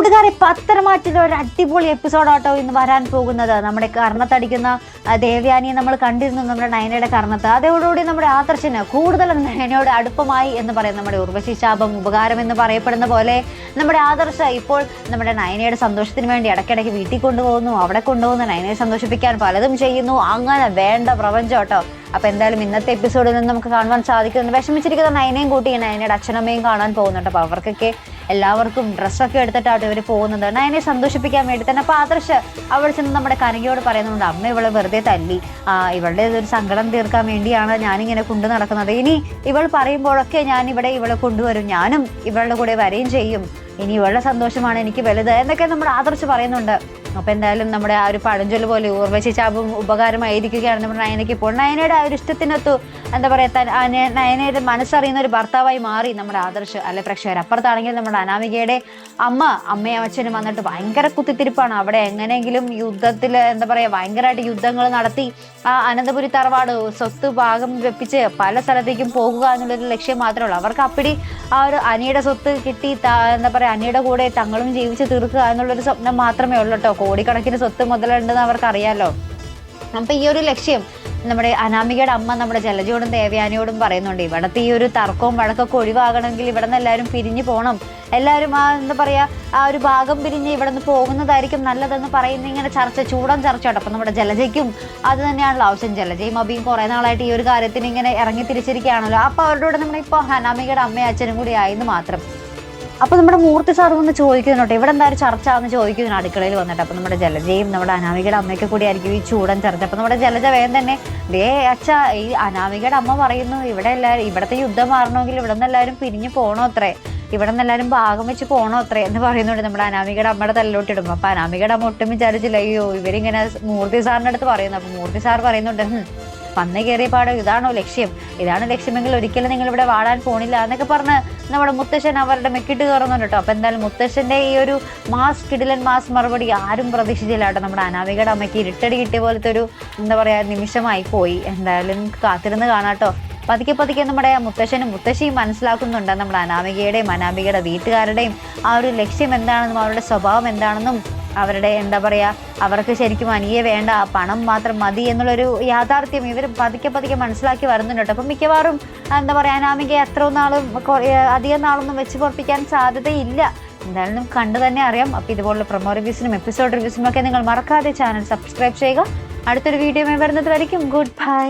പത്തരമാറ്റിലെ ഒരു അടിപൊളി എപ്പിസോഡാട്ടോ ഇന്ന് വരാൻ പോകുന്നത്. നമ്മുടെ കർണത്തടിക്കുന്ന ദേവ്യാനിയെ നമ്മൾ കണ്ടിരുന്നു നമ്മുടെ നയനയുടെ കർണത്ത്. അതോടുകൂടി നമ്മുടെ ആദർശന് കൂടുതൽ നയനയോട് അടുപ്പമായി എന്ന് പറയും. നമ്മുടെ ഉർവശി ശാപം ഉപകാരം എന്ന് പറയപ്പെടുന്ന പോലെ നമ്മുടെ ആദർശ ഇപ്പോൾ നമ്മുടെ നയനയുടെ സന്തോഷത്തിന് വേണ്ടി ഇടയ്ക്കിടയ്ക്ക് വീട്ടിൽ കൊണ്ടുപോകുന്നു. അവിടെ കൊണ്ടുപോകുന്നു. നയനയെ സന്തോഷിപ്പിക്കാൻ പലതും ചെയ്യുന്നു. അങ്ങനെ വേണ്ട പ്രപഞ്ചം കേട്ടോ അപ്പൊ എന്തായാലും ഇന്നത്തെ എപ്പിസോഡിൽ നിന്ന് നമുക്ക് കാണുവാൻ സാധിക്കുന്നുണ്ട്. വിഷമിച്ചിരിക്കുന്ന നയനയും കൂട്ടി നയനയുടെ അച്ഛനമ്മയും കാണാൻ പോകുന്നുണ്ട്. അപ്പൊ അവർക്കൊക്കെ എല്ലാവർക്കും ഡ്രസ്സൊക്കെ എടുത്തിട്ടാണ് ഇവർ പോകുന്നത്. നയനെ സന്തോഷിപ്പിക്കാൻ വേണ്ടി തന്നെ അപ്പൊ ആദർശ് അവിടെ ചെന്ന് നമ്മുടെ കനകയോട് പറയുന്നുണ്ട് അമ്മ ഇവളെ വെറുതെ തല്ലി. ഇവളുടെ ഒരു സങ്കടം തീർക്കാൻ വേണ്ടിയാണ് ഞാനിങ്ങനെ കൊണ്ടു നടക്കുന്നത്. ഇനി ഇവൾ പറയുമ്പോഴൊക്കെ ഞാൻ ഇവിടെ ഇവളെ കൊണ്ടുവരും. ഞാനും ഇവളുടെ കൂടെ വരികയും ചെയ്യും. ഇനി ഇവളുടെ സന്തോഷമാണ് എനിക്ക് വലുത്. എന്നൊക്കെ നമ്മുടെ ആദർശ് പറയുന്നുണ്ട്. അപ്പൊ എന്തായാലും നമ്മുടെ ആ ഒരു പഴഞ്ചൊല്ല് പോലെ ഊർവശി ചാപം ഉപകാരമായിരിക്കുകയാണ് നമ്മുടെ നയനയ്ക്ക് ഇപ്പോൾ നയനയുടെ ആ ഒരു ഇഷ്ടത്തിനൊത്തു എന്താ പറയുക നയനയുടെ മനസ്സറിയുന്ന ഒരു ഭർത്താവായി മാറി നമ്മുടെ ആദർശ് അല്ലെ പ്രേക്ഷകർ. അപ്പുറത്താണെങ്കിൽ നമ്മുടെ അനാമികയുടെ അമ്മ അമ്മയും അച്ഛനും വന്നിട്ട് ഭയങ്കര കുത്തിത്തിരിപ്പാണ്. അവിടെ എങ്ങനെയെങ്കിലും യുദ്ധത്തിൽ എന്താ പറയുക ഭയങ്കരമായിട്ട് യുദ്ധങ്ങൾ നടത്തി ആ അനന്തപുരി തറവാട് സ്വത്ത് ഭാഗം വെപ്പിച്ച് പല സ്ഥലത്തേക്കും പോകുക എന്നുള്ളൊരു ലക്ഷ്യം മാത്രമേ ഉള്ളൂ. അവർക്ക് അപ്പിടി ആ ഒരു അനിയുടെ സ്വത്ത് കിട്ടി എന്താ പറയുക അനിയുടെ കൂടെ തങ്ങളും ജീവിച്ച് തീർക്കുക എന്നുള്ളൊരു സ്വപ്നം മാത്രമേ ഉള്ളൂ കേട്ടോ കോടിക്കണക്കിന് സ്വത്ത് മുതലുണ്ടെന്ന് അവർക്ക് അറിയാലോ അപ്പൊ ഈ ഒരു ലക്ഷ്യം നമ്മുടെ അനാമികയുടെ അമ്മ നമ്മുടെ ജലജയോടും ദേവയാനിയോടും പറയുന്നുണ്ട്. ഇവിടത്തെ ഈ ഒരു തർക്കവും വഴക്കൊക്കെ ഒഴിവാകണമെങ്കിൽ ഇവിടെ നിന്ന് എല്ലാവരും പിരിഞ്ഞു പോകണം എല്ലാവരും ആ എന്താ പറയാ ആ ഒരു ഭാഗം പിരിഞ്ഞ് ഇവിടെ നിന്ന് പോകുന്നതായിരിക്കും നല്ലതെന്ന് പറയുന്ന ഇങ്ങനെ ചർച്ച ചൂടൻ ചർച്ച ഉണ്ട് അപ്പൊ നമ്മുടെ ജലജയ്ക്കും അത് തന്നെയാണല്ലോ ആവശ്യം. ജലജയും അബിയും കുറെ നാളായിട്ട് ഈ ഒരു കാര്യത്തിന് ഇങ്ങനെ ഇറങ്ങി തിരിച്ചിരിക്കുകയാണല്ലോ. അപ്പോൾ അവരുടെ കൂടെ നമ്മളിപ്പോൾ അനാമികയുടെ അമ്മയും അച്ഛനും കൂടി ആയെന്ന് മാത്രം. അപ്പൊ നമ്മുടെ മൂർത്തി സാർ വന്ന് ചോദിക്കുന്നുണ്ട്. ഇവിടെ എന്താ ഒരു ചർച്ച എന്ന് ചോദിക്കുന്നു അടുക്കളയിൽ വന്നിട്ട്. അപ്പൊ നമ്മുടെ ജലജയും നമ്മുടെ അനാമികയുടെ അമ്മയൊക്കെ കൂടി ആയിരിക്കും ഈ ചൂടൻ ചർച്ച. അപ്പൊ നമ്മുടെ ജലജ വേഗം തന്നെ ദേ അച്ഛ ഈ അനാമികയുടെ അമ്മ പറയുന്നു ഇവിടെ എല്ലാവരും ഇവിടത്തെ യുദ്ധം മാറണമെങ്കിൽ ഇവിടെ നിന്ന് എല്ലാവരും പിരിഞ്ഞു പോകണോ അത്രേ? ഇവിടെ നിന്ന് എല്ലാവരും ഭാഗം വെച്ച് പോകണോ അത്രേ എന്ന് പറയുന്നുണ്ട്. നമ്മുടെ അനാമികയുടെ അമ്മയുടെ തല്ലോട്ടിടും അപ്പൊ അനാമികയുടെ അമ്മ ഒട്ടും വിചാരിച്ചില്ല അയ്യോ ഇവരിങ്ങനെ മൂർത്തി സാറിന്റെ അടുത്ത് പറയുന്നു. അപ്പൊ മൂർത്തി സാർ പറയുന്നുണ്ട് "ഹും, വന്ന് കയറിയ പാടം ഇതാണോ ലക്ഷ്യം? ഇതാണ് ലക്ഷ്യമെങ്കിൽ ഒരിക്കലും നിങ്ങൾ ഇവിടെ വാടാൻ പോണില്ല എന്നൊക്കെ പറഞ്ഞ് നമ്മുടെ മുത്തശ്ശൻ അവരുടെ മെക്കിട്ട് കയറുന്നുണ്ട് കേട്ടോ. അപ്പൊ എന്തായാലും മുത്തശ്ശന്റെ ഈ ഒരു മാസ് കിടിലൻ മാസ് മറുപടി ആരും പ്രതീക്ഷിച്ചില്ല കേട്ടോ. നമ്മുടെ അനാമികയുടെ അമ്മയ്ക്ക് ഇരുട്ടടി കിട്ടിയ പോലത്തെ ഒരു എന്താ പറയാ നിമിഷമായി പോയി. എന്തായാലും കാത്തിരുന്ന് കാണാട്ടോ പതുക്കെ പതുക്കെ നമ്മുടെ മുത്തശ്ശനും മുത്തശ്ശിയും മനസ്സിലാക്കുന്നുണ്ട്. നമ്മുടെ അനാമികയുടെയും അനാമികയുടെ വീട്ടുകാരുടെയും ആ ഒരു ലക്ഷ്യം എന്താണെന്നും അവരുടെ സ്വഭാവം എന്താണെന്നും അവരുടെ എന്താ പറയുക അവർക്ക് ശരിക്കും അനിയെ വേണ്ട പണം മാത്രം മതി എന്നുള്ളൊരു യാഥാർത്ഥ്യം ഇവർ പതുക്കെ പതുക്കെ മനസ്സിലാക്കി വരുന്നുണ്ട് അപ്പം മിക്കവാറും എന്താ പറയുക അനാമിക എത്ര നാളും അധികം നാളൊന്നും വെച്ച് പൊറപ്പിക്കാൻ സാധ്യതയില്ല എന്തായാലും കണ്ടു തന്നെ അറിയാം. അപ്പോൾ ഇതുപോലുള്ള പ്രൊമോ റിവ്യൂസിനും എപ്പിസോഡ് റിവ്യൂസിനും ഒക്കെ നിങ്ങൾ മറക്കാതെ ചാനൽ സബ്സ്ക്രൈബ് ചെയ്യുക. അടുത്തൊരു വീഡിയോ വരുന്നത് വരയ്ക്കും ഗുഡ് ബൈ.